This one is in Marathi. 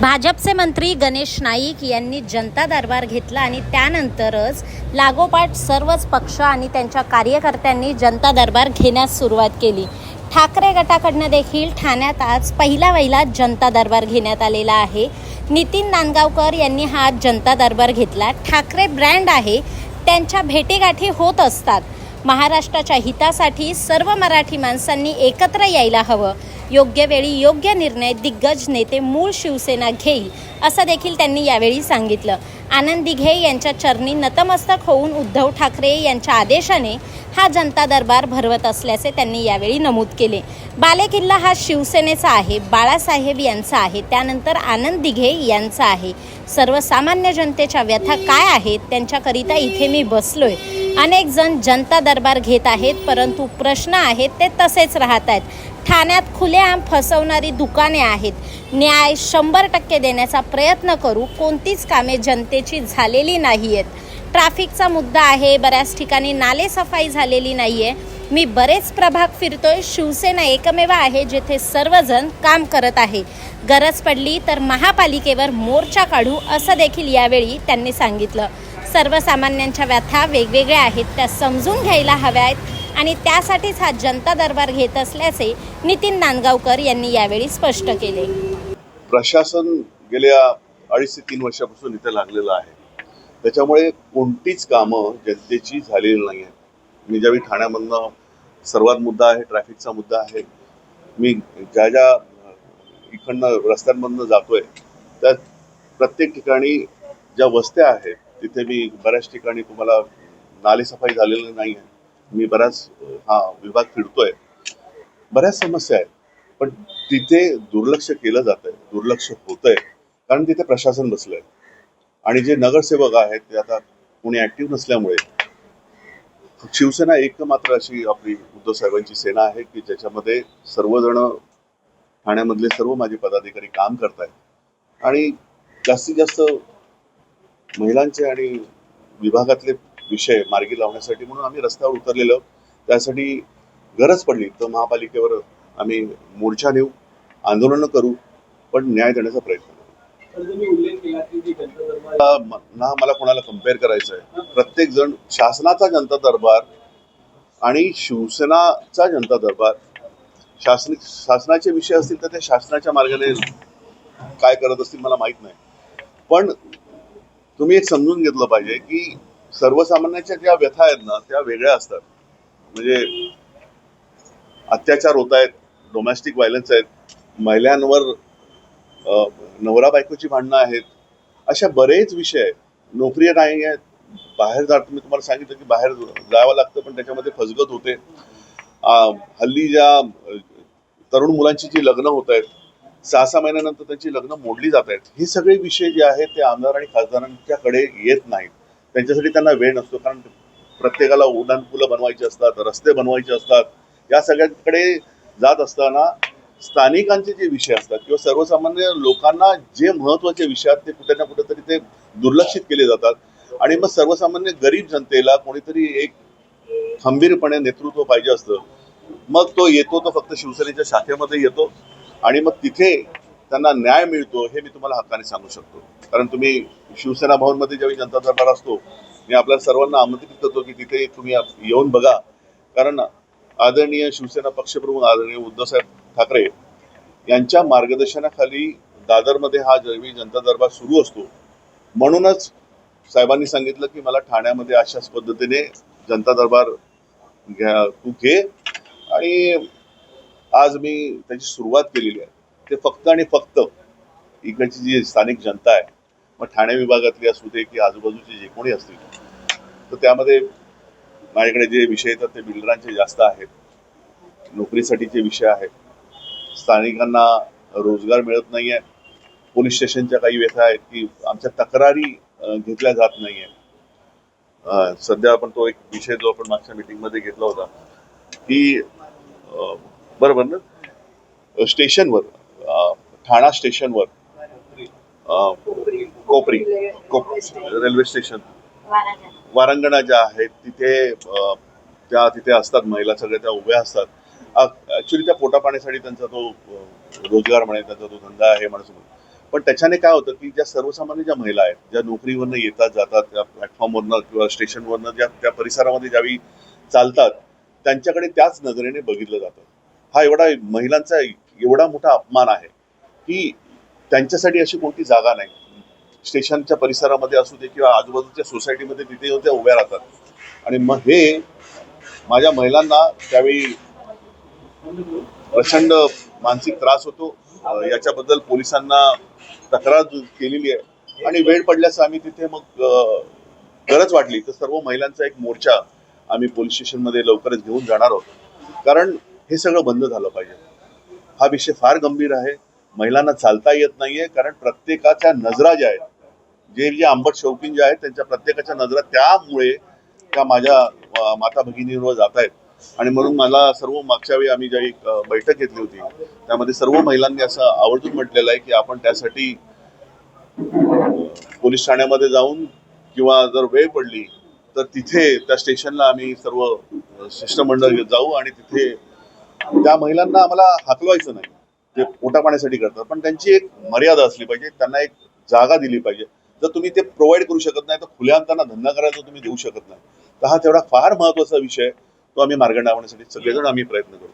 भाजपचे मंत्री गणेश नाईक यांनी जनता दरबार घेतला आणि त्यानंतरच लागोपाठ सर्वच पक्ष आणि त्यांच्या कार्यकर्त्यांनी जनता दरबार घेण्यास सुरुवात केली. ठाकरे गटाकडनं देखील ठाण्यात आज पहिला वहिला जनता दरबार घेण्यात आलेला आहे. नितीन नांदगावकर यांनी हा जनता दरबार घेतला. ठाकरे ब्रँड आहे त्यांच्या भेटीगाठी होत असतात. महाराष्ट्राच्या हितासाठी सर्व मराठी माणसांनी एकत्र यायला हवं. योग्य वेळी योग्य निर्णय दिग्गज नेते मूळ शिवसेना घेईल असं देखील त्यांनी यावेळी सांगितलं. आनंद दिघे यांच्या चरणी नतमस्तक होऊन उद्धव ठाकरे यांच्या आदेशाने हा जनता दरबार भरवत असल्याचे त्यांनी यावेळी नमूद केले. बालेकिल्ला हा शिवसेनेचा आहे बाळासाहेब यांचा आहे त्यानंतर आनंद दिघे यांचा आहे. सर्वसामान्य जनतेच्या व्यथा काय आहेत त्यांच्याकरिता इथे मी बसलोय. अनेक जण जनता दरबार घेत आहेत परंतु प्रश्न आहेत ते तसेच राहत आहेत. ठाण्यात खुलेआम फसवणारी दुकाने आहेत. न्याय शंभर टक्के देण्याचा प्रयत्न करू कोणतीच कामे जनतेची झालेली नाही आहेत ट्रॅफिकचा मुद्दा आहे बऱ्याच ठिकाणी नालेसफाई झालेली नाही आहे मी बरेच प्रभाग फिरतोय शिवसेना एकमेव आहे जेथे सर्वजण काम करत आहे. गरज पडली तर महापालिकेवर मोर्चा काढू असं देखील यावेळी त्यांनी सांगितलं. सर्वसामान्यांच्या व्यथा वेगवेगळ्या आहेत त्या समजून घ्यायला हव्या आहेत आणि त्यासाठीच हा जनता दरबार घेत असल्याचे नितीन नांदगावकर यांनी यावेळी स्पष्ट केले. प्रशासन गेल्या अडीच ते तीन वर्षापासून इथे लागलेलं आहे. त्याच्यामुळे कोणतीच कामं जनतेची झालेली नाही आहेत. मी ज्यावेळी ठाण्यामधनं सर्वात मुद्दा आहे ट्रॅफिकचा मुद्दा आहे मी ज्या ज्या इकडनं रस्त्यांमधनं जातोय त्या प्रत्येक ठिकाणी ज्या वस्त्या आहेत तिथे मी बऱ्याच ठिकाणी तुम्हाला नालेसफाई झालेली नाही आहे. मी बऱ्याच हा विभाग फिरतोय. बऱ्याच समस्या आहेत. पण तिथे दुर्लक्ष केलं जात आहे दुर्लक्ष होत आहे कारण तिथे प्रशासन बसलंय. आणि जे नगरसेवक आहेत ते आता कोणी ऍक्टिव्ह नसल्यामुळे. शिवसेना एक मात्र अशी आपली उद्धव साहेबांची सेना आहे की ज्याच्यामध्ये सर्वजण ठाण्यामधले सर्व माझे पदाधिकारी काम करतायत. आणि जास्तीत जास्त महिलांचे आणि विभागातले विषय मार्गी लावण्यासाठी म्हणून आम्ही रस्त्यावर उतरलेलो त्यासाठी गरज पडली. तर महापालिकेवर आम्ही मोर्चा नेऊ आंदोलनं करू पण न्याय देण्याचा प्रयत्न करू. ना मला कोणाला कंपेअर करायचं आहे. प्रत्येक जण शासनाचा जनता दरबार आणि शिवसेनाचा जनता दरबार शासन शासनाचे विषय असतील तर ते शासनाच्या मार्गाने काय करत असतील मला माहीत नाही. पण तुम्ही एक समजून घेतलं पाहिजे की सर्वसामान्यांच्या ज्या व्यथा आहेत ना त्या वेगळ्या असतात. म्हणजे अत्याचार होत आहेत डोमेस्टिक व्हायलन्स आहेत महिलांवर नवरा बायकोची भांडणं आहेत अशा बरेच विषय आहेत. नोकरी नाही आहेत बाहेर जा मी तुम्हाला सांगितलं की बाहेर जावं लागतं पण त्याच्यामध्ये फसगत होते. हल्ली ज्या तरुण मुलांची जी लग्न होत आहेत सहा सहा महिन्यानंतर त्यांची लग्न मोडली जात आहेत. हे सगळे विषय जे आहेत ते आमदार आणि खासदारांच्याकडे येत नाहीत. त्यांच्यासाठी त्यांना वेळ नसतो कारण प्रत्येकाला उड्डाणपुलं बनवायची असतात रस्ते बनवायचे असतात. या सगळ्यांकडे जात असताना स्थानिकांचे जे विषय असतात किंवा सर्वसामान्य लोकांना जे महत्त्वाचे विषय आहेत ते कुठे ना कुठेतरी ते दुर्लक्षित केले जातात. आणि मग सर्वसामान्य गरीब जनतेला कोणीतरी एक खंबीरपणे नेतृत्व पाहिजे असतं. मग तो येतो तो फक्त शिवसेनेच्या शाखेमध्ये येतो. आणि मग तिथे त्यांना न्याय मिळतो हे मी तुम्हाला हक्काने सांगू शकतो. कारण तुम्ही शिवसेना भवनमध्ये ज्यावेळी जनता दरबार असतो मी आपल्या सर्वांना आमंत्रित करतो की तिथे तुम्ही येऊन बघा. कारण आदरणीय शिवसेना पक्षप्रमुख आदरणीय उद्धवसाहेब ठाकरे यांच्या मार्गदर्शनाखाली दादरमध्ये हा ज्यावेळी जनता दरबार सुरू असतो म्हणूनच साहेबांनी सांगितलं की मला ठाण्यामध्ये अशाच पद्धतीने जनता दरबार घ्या तू घे आणि आज मी त्याची सुरुवात केलेली आहे. ते फक्त आणि फक्त इकडची जी स्थानिक जनता आहे मग ठाणे विभागातली असू दे की आजूबाजूचे जे कोणी असतील तर त्यामध्ये माझ्याकडे जे विषय येतात ते बिल्डरांचे जास्त आहेत. नोकरीसाठीचे विषय आहेत. स्थानिकांना रोजगार मिळत नाही आहे पोलीस स्टेशनच्या काही व्यथा आहेत की आमच्या तक्रारी घेतल्या जात नाही आहे सध्या आपण तो एक विषय जो आपण मागच्या मीटिंगमध्ये घेतला होता की बरोबर ना? स्टेशनवर ठाणा स्टेशनवर कोपरी रेल्वे स्टेशन. वारंगणा ज्या आहेत तिथे त्या तिथे असतात महिला सगळ्या त्या उभ्या असतात. ऍक्च्युली त्या पोटापाण्यासाठी त्यांचा तो रोजगार म्हणे त्यांचा तो धंदा आहे म्हणून पण त्याच्याने काय होतं की ज्या सर्वसामान्य ज्या महिला आहेत ज्या नोकरीवरनं येतात जातात त्या प्लॅटफॉर्मवरनं किंवा स्टेशनवरनं ज्या त्या परिसरामध्ये ज्यावेळी चालतात त्यांच्याकडे त्याच नजरेने बघितलं जातं. हा एवढा महिलांचा एवढा मोठा अपमान आहे की त्यांच्यासाठी अशी कोणती जागा नाही. स्टेशनच्या परिसरामध्ये असू दे किंवा आजूबाजूच्या सोसायटीमध्ये तिथे येऊन त्या उभ्या राहतात. आणि मग हे माझ्या महिलांना त्यावेळी प्रचंड मानसिक त्रास होतो. याच्याबद्दल पोलिसांना तक्रार केलेली आहे. आणि वेळ पडल्यास आम्ही तिथे मग गरज वाटली. तर सर्व महिलांचा एक मोर्चा आम्ही पोलीस स्टेशनमध्ये लवकरच घेऊन जाणार आहोत. कारण हे सगळं बंद झालं पाहिजे. हा विषय फार गंभीर आहे. महिलांना चालता येत नाहीये कारण प्रत्येकाच्या नजरा ज्या आहेत जे जे आंबट शौकीन जे आहेत त्यांच्या प्रत्येकाच्या नजरा त्यामुळे त्या माझ्या माता भगिनींवर जात आहेत. आणि म्हणून मला सर्व मागच्या वेळी आम्ही ज्या एक बैठक घेतली होती त्यामध्ये सर्व महिलांनी असं आवर्जून म्हटलेलं आहे की आपण त्यासाठी पोलीस ठाण्यामध्ये जाऊन किंवा जर वेळ पडली तर तिथे त्या स्टेशनला आम्ही सर्व शिष्टमंडळ जाऊ आणि तिथे त्या महिलांना आम्हाला हाकलवायचं नाही ते पोटा पाण्यासाठी करतात पण त्यांची एक मर्यादा असली पाहिजे त्यांना एक जागा दिली पाहिजे. जर तुम्ही ते प्रोव्हाइड करू शकत नाही तर खुल्या त्यांना धंदा करायचा तुम्ही देऊ शकत नाही. तर हा तेवढा फार महत्त्वाचा विषय तो आम्ही मार्ग लावण्यासाठी सगळेजण आम्ही प्रयत्न करू.